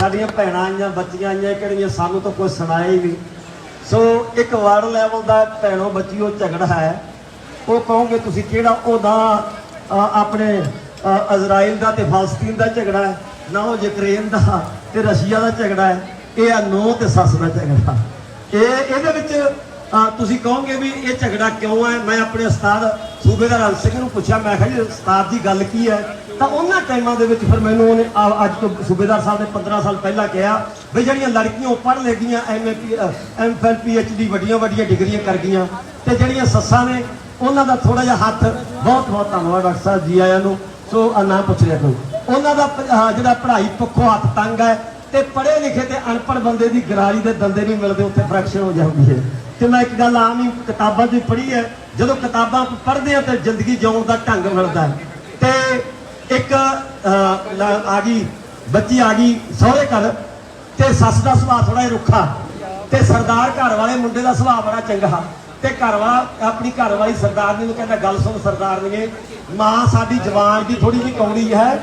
ਸਾਡੀਆਂ ਭੈਣਾਂ ਆਈਆਂ, ਬੱਚੀਆਂ ਆਈਆਂ ਕਿਹੜੀਆਂ ਸਾਨੂੰ ਤਾਂ ਕੁਝ ਸੁਣਾਇਆ ਹੀ ਨਹੀਂ। ਸੋ ਇੱਕ ਵਰਲਡ ਲੈਵਲ ਦਾ ਭੈਣੋ ਬੱਚੀਓ ਝਗੜਾ ਹੈ। ਉਹ ਕਹੋਗੇ ਤੁਸੀਂ ਕਿਹੜਾ? ਉਹਦਾ ਆਪਣੇ ਇਜ਼ਰਾਈਲ ਦਾ ਤੇ ਫਲਸਤੀਨ ਦਾ ਝਗੜਾ ਹੈ, ਨਾ ਉਹ ਯੂਕਰੇਨ ਦਾ ਤੇ ਰਸ਼ੀਆ ਦਾ ਝਗੜਾ ਹੈ। ਇਹ ਆ ਨੋ ਤੇ ਸੱਸ ਦਾ ਝਗੜਾ। ਇਹ, ਇਹਦੇ ਵਿੱਚ ਤੁਸੀਂ ਕਹੋਗੇ ਵੀ ਇਹ ਝਗੜਾ ਕਿਉਂ ਹੈ? ਮੈਂ ਆਪਣੇ ਉਸਤਾਦ ਸੂਬੇਦਾਰ ਹੰਸ ਸਿੰਘ ਨੂੰ ਪੁੱਛਿਆ, ਮੈਂ ਕਿਹਾ ਜੀ, ਉਸਤਾਦ ਦੀ ਗੱਲ ਕੀ ਹੈ? ਤਾਂ ਉਹਨਾਂ ਟਾਈਮਾਂ ਦੇ ਵਿੱਚ ਫਿਰ ਮੈਨੂੰ ਉਹਨੇ ਅੱਜ ਤੋਂ ਸੂਬੇਦਾਰ ਸਾਹਿਬ ਨੇ 15 ਸਾਲ ਪਹਿਲਾਂ ਕਿਹਾ ਵੀ ਜਿਹੜੀਆਂ ਲੜਕੀਆਂ ਉਹ ਪੜ੍ਹ ਲੈ ਗਈਆਂ ਐਮਏ ਐਮਫਿਲ ਪੀਐਚਡੀ ਵੱਡੀਆਂ ਵੱਡੀਆਂ ਡਿਗਰੀਆਂ ਕਰ ਗਈਆਂ ਤੇ ਜਿਹੜੀਆਂ ਸੱਸਾਂ ਨੇ, ਉਹਨਾਂ ਦਾ ਥੋੜਾ ਜਿਹਾ ਹੱਥ ਬਹੁਤ ਬਹੁਤ ਧੰਨਵਾਦ ਡਾਕਟਰ ਸਾਹਿਬ ਜੀ ਆਇਆਂ ਨੂੰ। ਸੋ ਆ ਨਾਮ ਪੁੱਛ ਰਿਹਾ ਕੋਈ ਉਹਨਾਂ ਦਾ ਜਿਹੜਾ ਪੜ੍ਹਾਈ ਪੱਖੋਂ ਹੱਥ ਤੰਗ ਹੈ ਤੇ ਪੜ੍ਹੇ ਲਿਖੇ ਤੇ ਅਨਪੜ੍ਹ ਬੰਦੇ ਦੀ ਗਰਾਰੀ ਦੇ ਦੰਦੇ ਨਹੀਂ ਮਿਲਦੇ, ਉੱਥੇ ਫ੍ਰੈਕਸ਼ਨ ਹੋ ਜਾਂਦੀ ਹੈ। ਤੇ ਮੈਂ ਇੱਕ ਗੱਲ ਆਮ ਹੀ ਕਿਤਾਬਾਂ 'ਚ ਪੜ੍ਹੀ ਹੈ, ਜਦੋਂ ਕਿਤਾਬਾਂ ਪੜ੍ਹਦੇ ਆ ਤੇ ਜ਼ਿੰਦਗੀ ਜਿਉਣ ਦਾ ਢੰਗ ਮਿਲਦਾ ਹੈ। ਤੇ ਇੱਕ ਆ ਗਈ, ਬੱਚੀ ਆ ਗਈ ਸਹੁਰੇ ਘਰ, ਤੇ ਸੱਸ ਦਾ ਸੁਭਾਅ ਥੋੜਾ ਜਿਹਾ ਰੁੱਖਾ, ਤੇ ਸਰਦਾਰ ਘਰ ਵਾਲੇ ਮੁੰਡੇ ਦਾ ਸੁਭਾਅ ਬੜਾ ਚੰਗਾ ਤੇ ਘਰ ਵਾਲਾ, ਆਪਣੀ ਘਰ ਵਾਲੀ ਸਰਦਾਰਨੀ ਨੂੰ ਕਹਿੰਦਾ, ਗੱਲ ਸੁਣ ਸਰਦਾਰਨੀਏ ਮਾਂ ਸਾਡੀ ਜਵਾਨ ਦੀ ਥੋੜੀ ਜਿਹੀ ਕੌੜੀ ਹੈ।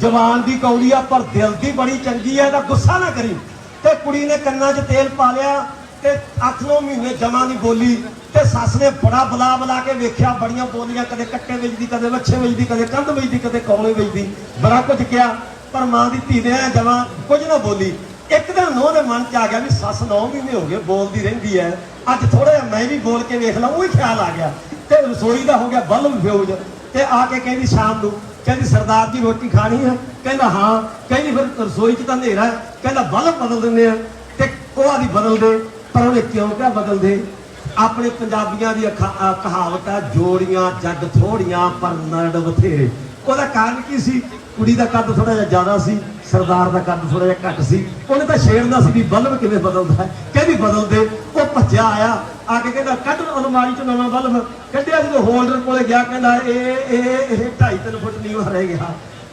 ਜਵਾਨ ਦੀ ਕੌੜੀ ਆ, ਪਰ ਦਿਲ ਦੀ ਬੜੀ ਚੰਗੀ ਹੈ ਤਾਂ ਗੁੱਸਾ ਨਾ ਕਰੀ। ਤੇ ਕੁੜੀ ਨੇ ਕੰਨਾਂ 'ਚ ਤੇਲ ਪਾ ਲਿਆ ਤੇ 8-9 ਮਹੀਨੇ ਜਮਾ ਨਹੀਂ ਬੋਲੀ ਤੇ ਸੱਸ ਨੇ ਬੜਾ ਬੁਲਾ ਬੁਲਾ ਕੇ ਵੇਖਿਆ, ਬੜੀਆਂ ਬੋਲੀਆਂ, ਕਦੇ ਕੱਟੇ ਵੇਚਦੀ, ਕਦੇ ਵੱਛੇ ਵੇਚਦੀ, ਕਦੇ ਕੰਧ ਵੇਚਦੀ, ਕਦੇ ਕੌਲੇ ਵੇਚਦੀ। ਬੜਾ ਕੁਝ ਕਿਹਾ, ਪਰ ਮਾਂ ਦੀ ਧੀ ਨੇ ਜਮਾ ਕੁਝ ਨਾ ਬੋਲੀ। ਇੱਕ ਦਿਨ ਨੋਹ ਦੇ ਮਨ 'ਚ ਆ ਗਿਆ ਵੀ ਸੱਸ 9 ਮਹੀਨੇ ਹੋ ਗਏ ਬੋਲਦੀ ਰਹਿੰਦੀ ਐ। ਅੱਜ ਥੋੜਾ ਜਿਹਾ ਮੈਂ ਵੀ ਬੋਲ ਕੇ ਵੇਖ ਲਾਂ, ਉਹੀ ਖਿਆਲ ਆ ਗਿਆ। ਤੇ ਰਸੋਈ ਦਾ ਹੋ ਗਿਆ ਬਲਬ ਫਿਊਜ ਤੇ ਆ ਕੇ ਕਹਿੰਦੀ ਸ਼ਾਮ ਨੂੰ, ਕਹਿੰਦੀ ਸਰਦਾਰ ਜੀ ਰੋਟੀ ਖਾਣੀ ਹੈ? ਕਹਿੰਦਾ ਹਾਂ। ਕਹਿੰਦੀ ਫਿਰ ਰਸੋਈ 'ਚ ਤਾਂ ਹਨੇਰਾ ਹੈ। ਕਹਿੰਦਾ ਬਲਬ ਬਦਲ ਦਿੰਦੇ ਆ। ਤੇ ਉਹ ਦੀ ਬਦਲ ਦੇ। ਪਰ ਉਹਨੇ ਕਿਉਂ ਕਿਹਾ ਬਦਲਦੇ? ਆਪਣੇ ਪੰਜਾਬੀਆਂ ਦੀ ਅਖਾ- ਕਹਾਵਤ ਹੈ ਜੋੜੀਆਂ, ਜੱਗ ਥੋੜੀਆਂ, ਪਰ ਨਰੜ ਬਥੇਰੇ। ਉਹਦਾ ਕਾਰਨ ਕੀ ਸੀ? ਕੁੜੀ ਦਾ ਕੱਦ ਥੋੜਾ ਜਿਹਾ ਜ਼ਿਆਦਾ ਸੀ, ਸਰਦਾਰ ਦਾ ਕੱਦ ਥੋੜਾ ਜਿਹਾ ਘੱਟ ਸੀ। ਉਹਨੇ ਤਾਂ ਛੇੜਨਾ ਸੀ ਵੀ ਬਲਬ ਕਿਵੇਂ ਬਦਲਦਾ ਹੈ? ਕਹਿੰਦੀ ਬਦਲਦੇ? ਉਹ ਭੱਜਿਆ ਆਇਆ, ਆ ਕੇ ਕਹਿੰਦਾ, ਕੱਢ ਅਲਮਾਰੀ ਚੋਂ ਨਵਾਂ ਬਲਬ। ਕੱਢਿਆ ਜਦੋਂ ਹੋਲਡਰ ਕੋਲੇ ਗਿਆ, ਕਹਿੰਦਾ, ਇਹ ਇਹ ਇਹ 2.5 ਫੁੱਟ ਨੀਵਾਂ ਰਹਿ ਗਿਆ।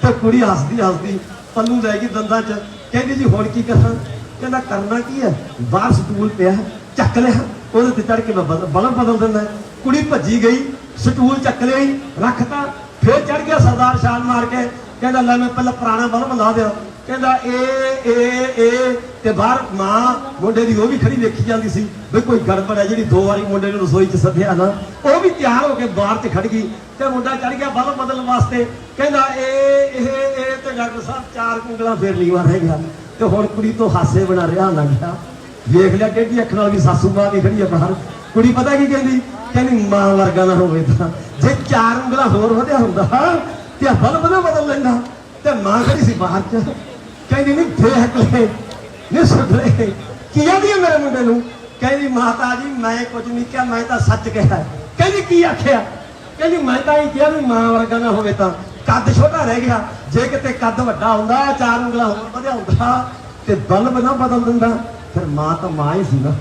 ਤੇ ਕੁੜੀ ਹੱਸਦੀ ਹੱਸਦੀ ਪੱਲੂ ਲੈ ਗਈ ਦੰਦਾਂ 'ਚ। ਕਹਿੰਦੀ, ਜੀ, ਹੁਣ ਕੀ ਕਰਾਂ ਕਹਿੰਦਾ ਕਰਨਾ ਕੀ ਹੈ? ਬਾਹਰ ਸਟੂਲ ਪਿਆ ਚੱਕ ਲਿਆ ਉਹਦੇ ਤੇ ਚੜ ਕੇ ਮੈਂ ਬਦਲ- ਬਲਬ ਬਦਲ ਦਿੰਦਾ ਕੁੜੀ ਭੱਜੀ ਗਈ ਸਟੂਲ ਚੱਕ ਲਿਆ ਹੀ, ਰੱਖਤਾ। ਫੇਰ ਚੜ ਗਿਆ ਸਰਦਾਰ ਛਾਲ ਮਾਰ ਕੇ। ਕਹਿੰਦਾ, ਲੈ ਮੈਂ ਪਹਿਲਾਂ ਪੁਰਾਣਾ ਬਲਬ ਲਾ ਦਿਆਂ। ਕਹਿੰਦਾ ਇਹ ਇਹ ਇਹ ਤੇ ਬਾਹਰ ਮਾਂ ਮੁੰਡੇ ਦੀ ਉਹ ਵੀ ਖੜੀ ਵੇਖੀ ਜਾਂਦੀ ਸੀ। ਵੀ ਕੋਈ ਗੜਬੜ ਹੈ ਜਿਹੜੀ ਦੋ ਵਾਰੀ ਮੁੰਡੇ ਨੂੰ ਰਸੋਈ 'ਚ ਸੱਦਿਆ ਨਾ। ਉਹ ਵੀ ਤਿਆਰ ਹੋ ਕੇ ਬਾਹਰ 'ਚ ਖੜ ਗਈ ਤੇ ਮੁੰਡਾ ਚੜ ਗਿਆ ਬਲਬ ਬਦਲਣ ਵਾਸਤੇ। ਕਹਿੰਦਾ ਇਹ ਇਹ ਇਹ ਤੇ ਡਾਕਟਰ ਸਾਹਿਬ ਚਾਰ ਕੁੰਗਲਾਂ ਫੇਰ ਵਾਰ ਰਹਿ ਗਿਆ। ਤੇ ਹੁਣ ਕੁੜੀ ਤੋਂ ਹਾਸੇ ਬਣਾ ਰਿਹਾ ਲੱਗ ਵੇਖ ਲਿਆ ਕਿਹੜੀ ਅੱਖ ਨਾਲ ਵੀ ਸਾਸੂ ਮਾਂ ਦੀ ਖੜੀ ਆ ਬਾਹਰ। ਕੁੜੀ ਪਤਾ ਕੀ ਕਹਿੰਦੀ? ਕਹਿੰਦੀ, ਮਾਂ ਵਰਗਾ ਨਾ ਹੋਵੇ ਤਾਂ। ਜੇ ਚਾਰ ਉਂਗਲਾਂ ਹੋਰ ਵਧਿਆ ਹੁੰਦਾ ਤੇ ਆਹ ਬਲ ਬਦਲ ਲੈਂਦਾ। ਤੇ ਮਾਂ ਖੜੀ ਸੀ ਬਾਹਰ ਚ। ਕਹਿੰਦੀ, ਨਹੀਂ, ਦੇਖ ਲੈ, ਨਹੀਂ ਸੁਧਰੇ ਕੀ ਆਂਦੀ ਹੈ ਮੇਰੇ ਮੁੰਡੇ ਨੂੰ? ਕਹਿੰਦੀ, ਮਾਤਾ ਜੀ, ਮੈਂ ਕੁਝ ਨਹੀਂ ਕਿਹਾ, ਮੈਂ ਤਾਂ ਸੱਚ ਕਿਹਾ। ਕਹਿੰਦੀ, ਕੀ ਆਖਿਆ? ਕਹਿੰਦੀ, ਮੈਂ ਤਾਂ ਇਹ ਕਿਹਾ ਵੀ ਮਾਂ ਵਰਗਾ ਨਾ ਹੋਵੇ ਤਾਂ। ਕੱਦ ਛੋਟਾ ਰਹਿ ਗਿਆ। ਜੇ ਕਿਤੇ ਕੱਦ ਵੱਡਾ ਹੁੰਦਾ, ਚਾਰ ਉਂਗਲਾਂ ਹੋਰ ਵਧਿਆ ਤੇ ਬਲਬ ਨਾ ਬਦਲ ਦਿੰਦਾ, ਫਿਰ ਮਾਂ ਤਾਂ ਮਾਂ ਹੀ ਸੀ ਨਾ।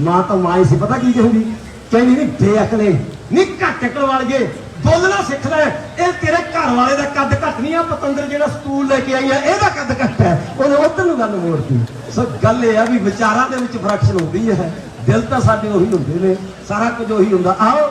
ਮਾਂ ਤਾਂ ਮਾਂ ਹੀ ਸੀ, ਪਤਾ ਕੀ ਕਹਿੰਦੀ ਕਹਿੰਦੀ ਨਹੀਂ, ਬੇਅਕਲੇ ਨਹੀਂ ਘੱਟ ਅਕਲ ਵਾਲੀਏ ਬੋਲਣਾ ਸਿੱਖ ਲੈ। ਇਹ ਤੇਰੇ ਘਰ ਵਾਲੇ ਦਾ ਕੱਦ ਘੱਟ ਨਹੀਂ ਆ, ਪਤੰਦਰ ਜਿਹੜਾ ਸਕੂਲ ਲੈ ਕੇ ਆਈ ਆ, ਇਹਦਾ ਕੱਦ ਘੱਟ ਹੈ। ਉਹਨੇ ਉਧਰ ਨੂੰ ਗੱਲ ਮੋੜਤੀ। ਸੋ ਗੱਲ ਇਹ ਆ ਵੀ ਵਿਚਾਰਾਂ ਦੇ ਵਿੱਚ ਫਰਕਸ਼ਨ ਹੁੰਦੀ ਹੈ। ਦਿਲ ਤਾਂ ਸਾਡੇ ਉਹੀ ਹੁੰਦੇ ਨੇ, ਸਾਰਾ ਕੁਝ ਉਹੀ ਹੁੰਦਾ। ਆਓ।